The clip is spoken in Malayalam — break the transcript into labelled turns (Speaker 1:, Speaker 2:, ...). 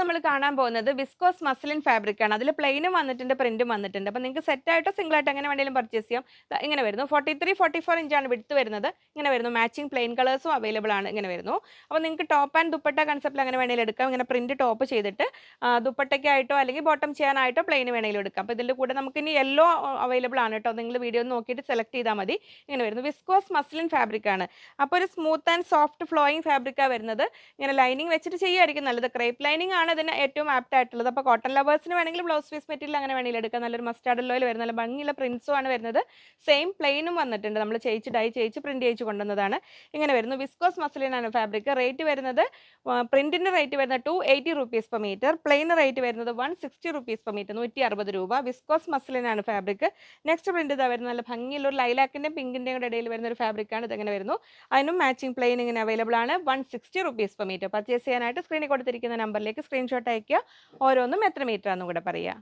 Speaker 1: നമ്മൾ കാണാൻ പോകുന്നത് വിസ്കോസ് മസ്ലിൻ ഫാബ്രിക് ആണ്. അതിൽ പ്ലെയിനും വന്നിട്ടുണ്ട് പ്രിന്റും വന്നിട്ടുണ്ട്. അപ്പോൾ നിങ്ങൾക്ക് സെറ്റ് ആയിട്ടോ സിംഗിൾ ആയിട്ടോ എങ്ങനെ വേണമെങ്കിലും പർച്ചേസ് ചെയ്യാം. ഇങ്ങനെ വരുന്നു. ഫോർട്ടി ത്രീ ഫോർട്ടി ഫോർ ഇഞ്ചാണ് വിടുത്ത് വരുന്നത്. ഇങ്ങനെ വരുന്നു. മാച്ചിങ് പ്ലെയിൻ കളേഴ്സും അവൈലബിൾ ആണ്. ഇങ്ങനെ വരുന്നു. അപ്പോൾ നിങ്ങൾക്ക് ടോപ്പ് ആൻഡ് ദുപ്പട്ട കൺസെപ്റ്റിൽ അങ്ങനെ വേണമെങ്കിലും എടുക്കാം. ഇങ്ങനെ പ്രിന്റ് ടോപ്പ് ചെയ്തിട്ട് ദുപ്പട്ടയ്ക്കായിട്ടോ അല്ലെങ്കിൽ ബോട്ടം ചെയ്യാനായിട്ടോ പ്ലെയിൻ വേണമെങ്കിലും എടുക്കാം. അപ്പോൾ ഇതിന്റെ കൂടെ നമുക്ക് ഇനി യെല്ലോ അവൈലബിൾ ആണ് കേട്ടോ. നിങ്ങൾ വീഡിയോ നോക്കിയിട്ട് സെലക്ട് ചെയ്താൽ മതി. ഇങ്ങനെ വരുന്നു. വിസ്കോസ് മസ്ലിൻ ഫാബ്രിക് ആണ്. അപ്പോൾ ഒരു സ്മൂത്ത് ആൻഡ് സോഫ്റ്റ് ഫ്ലോയിങ് ഫാബ്രിക്കാണ് വരുന്നത്. ഇങ്ങനെ ലൈനിങ് വെച്ചിട്ട് ചെയ്യുമായിരിക്കും നല്ലത്. ക്രേപ്പ് ലൈനിങ് ആണ് ഇതിന് ഏറ്റവും ആപ്റ്റ് ആയിട്ടുള്ളത്. അപ്പോൾ കോട്ടൺ ലവേഴ്സിന് വേണമെങ്കിൽ ബ്ലൗസ് പീസ് മെറ്റീരിയൽ അങ്ങനെ വേണമെങ്കിൽ എടുക്കാം. നല്ലൊരു മസ്റ്റാർഡ് ലോയിൽ വരുന്ന നല്ല ഭംഗിയുള്ള പ്രിൻസും ആണ് വരുന്നത്. സെയിം പ്ലെയിനും വന്നിട്ടുണ്ട്. നമ്മൾ ചെയ്യിച്ച് ഡൈ ചെയ്യിച്ച് പ്രിന്റ് ചെയ്യിച്ച് കൊണ്ടുവന്നതാണ്. ഇങ്ങനെ വരുന്നു. വിസ്കോസ് മസലിനാണ് ഫാബ്രിക് റേറ്റ് വരുന്നത് പ്രിന്റിന്റെ റേറ്റ് വരുന്നത് two eighty rupees per metre plain rate വരുന്നത് one sixty rupees per metre നൂറ്റി അറുപത് രൂപ വിസ്കോസ് മസലിനാണ് ഫാബ്രിക് നെക്സ്റ്റ് പ്രിന്റ് ഇതാ വരുന്നത്. നല്ല ഭംഗിയുള്ള ഒരു ലൈലാക്കിന്റെയും പിങ്കിന്റെയും കൂടെ ഇടയിൽ വരുന്ന ഒരു ഫാബ്രിക്കാണ് ഇതെങ്ങനെ വരുന്നു. അതിനും മാച്ചിങ് പ്ലെയിൻ ഇങ്ങനെ അവൈലബിൾ ആണ്. One sixty rupees per metre purchase ചെയ്യാനായിട്ട് സ്ക്രീനിൽ കൊടുത്തിരിക്കുന്ന നമ്പറിലേക്ക് സ്ക്രീൻഷോട്ട് അയക്കുക ഓരോന്നും എത്ര മീറ്റർ ആണെന്നും കൂടെ പറയുക.